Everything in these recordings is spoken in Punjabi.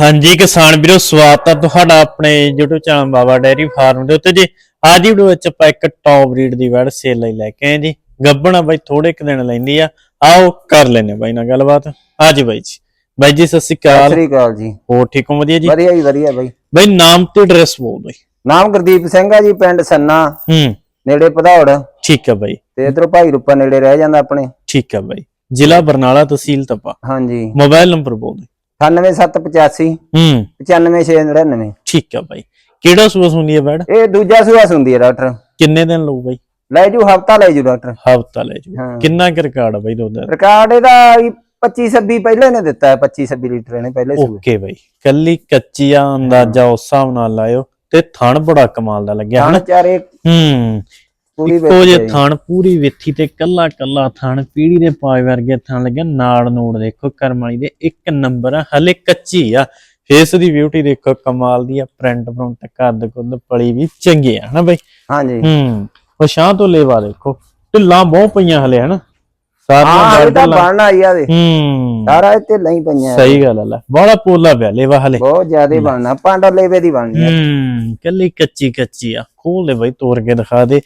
ਹਾਂਜੀ ਕਿਸਾਨ ਵੀਰੋ ਸਵਾਗਤ ਹੈ ਤੁਹਾਡਾ ਆਪਣੇ YouTube channel Baba dairy farm ਦੇ ਉੱਤੇ ਜੀ। ਅੱਜ ਦੀ ਵੀਡੀਓ ਵਿੱਚ ਆਪਾਂ ਇੱਕ ਟੌਪ ਬਰੀਡ ਦੀ ਵੜ ਸੇਲ ਲਈ ਲੈ ਕੇ ਆਏ ਜੀ। ਗੱਬਣਾ ਬਾਈ ਥੋੜੇ ਕੁ ਦਿਨ ਲੈਂਦੀ ਆ। ਆਓ ਕਰ ਲੈਨੇ ਬਾਈ ਨਾਲ ਗੱਲਬਾਤ। ਹਾਂਜੀ ਬਾਈ ਜੀ। ਬਾਈ ਜੀ ਸਤਿ ਸ਼੍ਰੀ ਸਤਿ ਅਕਾਲ ਸ੍ਰੀ ਅਕਾਲ ਜੀ। ਹੋਰ ਠੀਕ ਹੋ? ਵਧੀਆ ਜੀ? ਵਧੀਆ ਜੀ ਵਧੀਆ ਬਾਈ। ਬਾਈ ਨਾਮ ਤੇ ਐਡਰੈਸ ਬੋਲ ਬਾਈ। ਨਾਮ ਗੁਰਦੀਪ ਸਿੰਘ ਆ ਜੀ ਪਿੰਡ ਸੰਨਾ। ਹੂੰ। ਨੇੜੇ ਪਧੌੜ ਠੀਕ ਹੈ ਬਾਈ। ਤੇ ਇਧਰੋਂ ਭਾਈ ਰੂਪਾ ਨੇੜੇ ਰਹਿ ਜਾਂਦਾ ਆਪਣੇ। ਠੀਕ ਹੈ ਬਾਈ। ਜ਼ਿਲ੍ਹਾ ਬਰਨਾਲਾ ਤਹਿਸੀਲ ਤਪਾ। ਹਾਂਜੀ। ਮੋਬਾਈਲ ਨੰਬਰ ਬੋਲ ਬਾਈ। 98785 ਹੂੰ। 95699 ਠੀਕ ਹੈ ਬਾਈ। ਕਿਹੜਾ ਸੂਆ ਸੁਣੀ ਹੈ ਬੈਡ? ਇਹ ਦੂਜਾ ਸੂਆ ਹੁੰਦੀ ਹੈ ਡਾਕਟਰ। ਕਿੰਨੇ ਦਿਨ ਲਊ ਬਾਈ? ਲੈ ਜੂ ਹਫਤਾ ਲੈ ਜੂ ਡਾਕਟਰ। ਹਫਤਾ ਲੈ ਜੂ। ਹਾਂ। ਕਿੰਨਾ ਕੁ ਰਿਕਾਰਡ ਆ ਬਾਈ ਦੁੱਧ ਦਾ ਰਿਕਾਰਡ ਇਹਦਾ 25 26 ਪਹਿਲੇ ਨੇ ਦਿੱਤਾ ਹੈ 25 26 ਲੀਟਰ ਇਹਨੇ ਪਹਿਲੇ ਸੂਏ। ਓਕੇ ਬਾਈ। ਕੱਲੀ ਕੱਚੀ ਆ ਅੰਦਾਜ਼ਾ ਉਸ ਹਿਸਾਬ ਨਾਲ ਲਾਇਓ ਤੇ ਥਣ ਬੜਾ ਕਮਾਲ ਦਾ ਲੱਗਿਆ ਹਣ ਹਨਾ? ਚਾਰੇ ਹੂੰ। ਪੂਰੀ ਇੱਕੋ ਜੇ ਥਣ ਪੂਰੀ ਵਿੱਥੀ ਤੇ ਕੱਲਾ ਕੱਲਾ ਥਣ ਪੀੜੀ ਦੇ ਪਾਏ ਵਰਗੇ ਥਣ ਲੱਗਿਆ ਨਾੜ ਨੂੜ ਦੇਖੋ ਕਰਮ ਵਾਲੀ ਦੇ ਇੱਕ ਨੰਬਰ ਆ ਹਲੇ ਕੱਚੀ ਆ। ਫੇਸ ਦੀ ਬਿਊਟੀ ਦੇਖੋ ਕਮਾਲ ਦੀ ਆ ਪ੍ਰਿੰਟ ਪ੍ਰਿੰਟ ਕੱਦ ਕੁੱਦ ਪਲੀ ਵੀ ਚੰਗੀ ਆ ਹਨਾ ਬਾਈ? ਹਾਂਜੀ। ਹੂੰ ਉਹ ਸ਼ਾਂ ਤੋਂ ਲੇਵਾ ਦੇਖੋ ਢਿੱਲਾਂ ਬਹੁਤ ਪਈਆਂ ਹਲੇ ਹਨਾ? ਸਾਰੀਆਂ ਢਿੱਲਾਂ- ਬਣਨਾ ਆਈ ਆ ਦੇ ਹੂੰ। ਸਾਰਾ ਇੱਥੇ ਨਹੀਂ ਪਈਆਂ ਸਹੀ ਗੱਲ ਆ ਲੈ ਬੜਾ ਪੋਲਾ ਪਿਆ ਲੇਵਾ ਹਲੇ। ਬਹੁਤ ਜ਼ਿਆਦਾ ਬਣਨਾ ਪਾਂਡਾ ਲੇਵੇ ਦੀ ਬਣਨੀ ਹੂੰ ਕੱਲੀ ਕੱਚੀ ਕੱਚੀ ਆ ਖੋਲ ਦੇ ਬਈ ਤੋੜ ਕੇ ਦਿਖਾ ਦੇ।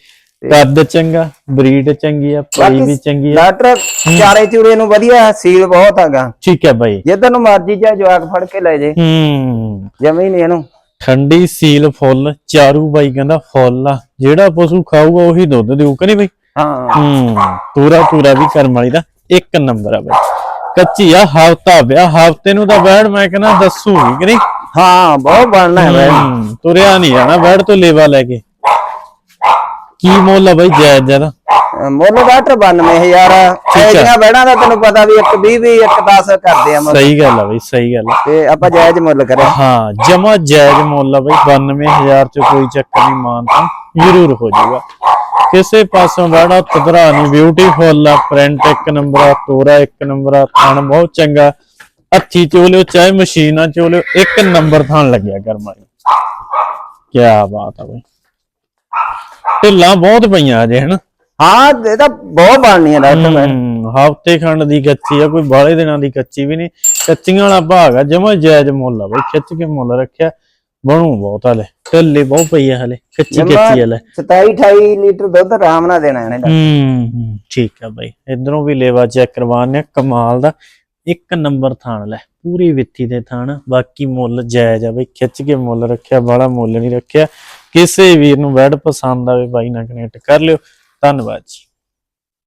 ਕੱਦ ਚੰਗਾ ਬਰੀਡ ਚੰਗੀ ਆ ਪਈ ਵੀ ਚੰਗੀ ਆ। ਡਾਕਟਰ ਚਾਰੇ ਚੂਰੇ ਨੂੰ ਵਧੀਆ ਸੀਲ ਬਹੁਤ ਹੈਗਾ ਠੀਕ ਹੈ ਬਾਈ। ਜਿੱਧਰ ਨੂੰ ਮਰਜ਼ੀ ਜਾ ਜਵਾਕ ਫੜ ਕੇ ਲੈ ਜੇ। ਹੂੰ। ਜਮੀ ਨਹੀਂ ਇਹਨੂੰ। ਠੰਡੀ ਸੀਲ ਫੁੱਲ ਚਾਰੂ ਬਾਈ ਕਹਿੰਦਾ ਫੁੱਲ ਆ। ਜਿਹੜਾ ਪਸ਼ੂ ਖਾਊਗਾ ਉਹੀ ਦੁੱਧ ਦੇਊ ਕਿ ਨਹੀਂ ਬਈ? ਹਾਂ। ਹੂੰ ਪੂਰਾ ਪੂਰਾ ਵੀ ਕਰਮ ਵਾਲੀ ਦਾ ਇੱਕ ਨੰਬਰ ਆ ਬਈ। ਕੱਚੀ ਆ ਹਫਤਾ ਵਿਆਹ ਹਫ਼ਤੇ ਨੂੰ ਤਾਂ ਬੈੜ ਮੈਂ ਕਹਿੰਦਾ ਦੱਸੂਗੀ ਕਿ ਨਹੀਂ? ਹਾਂ ਬਹੁਤ ਬਣਨਾ ਹੈ ਹੂੰ, ਤੁਰਿਆ ਨਹੀਂ ਜਾਣਾ ਬੈੜ ਤੋਂ ਲੇਵਾ ਲੈ ਕੇ। ਕੀ ਮੁੱਲ ਆ ਬਈ ਜਾਇਜ਼ ਅਹ ਮੁੱਲ ਡਾਕਟਰ 92000 ਐਡੀਆਂ ਬੈੜਾਂ ਦਾ ਤੈਨੂੰ ਪਤਾ ਵੀ ਇੱਕ 20 ਵੀ ਇੱਕ 10 ਕਰਦੇ ਆ ਮੁੱਲ। ਸਹੀ ਗੱਲ ਆ ਬਈ ਸਹੀ ਗੱਲ ਤੇ ਆਪਾਂ ਜਾਇਜ਼ ਮੁੱਲ ਕਰਿਆ। ਹਾਂ ਜਮਾ ਜਾਇਜ਼ ਮੁੱਲ ਆ ਬਈ 92000 ਚ ਕੋਈ ਚੱਕਰ ਨਹੀਂ ਮਾਨਤਾ ਜ਼ਰੂਰ ਹੋ ਜਾਊਗਾ। ਕਿਸੇ ਪਾਸੋਂ ਬੜਾ ਤਦਰਾ ਨਹੀਂ ਬਿਊਟੀਫੁਲ ਆ ਪ੍ਰਿੰਟ ਇੱਕ ਨੰਬਰ ਆ ਤੋਰਾ ਇੱਕ ਨੰਬਰ ਆ ਥਣ ਬਹੁਤ ਚੰਗਾ। ਹੱਥੀ ਚੋਲਿਓ ਚਾਹੇ ਮਸ਼ੀਨਾਂ ਚੋਲਿਓ ਇੱਕ ਨੰਬਰ ਥਣ ਲੱਗਿਆ ਕਰਮਾ ਕੀ ਬਾਤ ਆ ਬਈ। ਢਿੱਲਾਂ ਬਹੁਤ ਪਈਆਂ ਅਜੇ ਹਨ? ਹਾਂ ਇਹ ਤਾਂ ਬਹੁਤ ਬਣਨੀ ਹੈ ਡਾਕਟਰ ਬੈੜ ਹਫ਼ਤੇ ਖੰਡ ਦੀ ਕੱਚੀ ਆ ਕੋਈ ਬਾਹਲੇ ਦਿਨਾਂ ਦੀ ਕੱਚੀ ਵੀ ਨਹੀਂ। ਕੱਚੀਆਂ ਵਾਲਾ ਭਾਗ ਆ ਜਮਾ ਜਾਇਜ਼ ਮੁੱਲ ਆ ਬਈ ਖਿੱਚ ਕੇ ਮੁੱਲ ਰੱਖਿਆ ਬਣੂ ਬਹੁਤ ਹਲੇ। ਢਿੱਲੇ ਬਹੁਤ ਪਈ ਆ ਹਲੇ ਕੱਚੀ ਕੱਚੀ ਹਲੇ। 27 28 ਲੀਟਰ ਦੁੱਧ ਆਰਾਮ ਨਾਲ ਦੇਣਾ ਇਹਨੇ। ਹੂੰ ਠੀਕ ਆ ਬਾਈ। ਇਧਰੋਂ ਵੀ ਲੇਵਾ ਚੈੱਕ ਕਰਵਾਉਂਦੇ ਆ ਕਮਾਲ ਦਾ। ਇੱਕ ਨੰਬਰ ਥਾਣ ਲੈ ਪੂਰੀ ਵਿੱਥੀ ਦੇ ਥਾਣ ਬਾਕੀ ਮੁੱਲ ਜਾਇਜ਼ ਆ ਬਈ ਖਿੱਚ ਕੇ ਮੁੱਲ ਰੱਖਿਆ ਬਾਹਲਾ ਮੁੱਲ ਨਹੀਂ ਰੱਖਿਆ। ਕਿਸੇ ਵੀਰ ਨੂੰ ਵੈਡ ਪਸੰਦ ਆਵੇ ਬਾਈ ਨਾਲ ਕਨੈਕਟ ਕਰ ਲਿਓ। ਧੰਨਵਾਦ ਜੀ।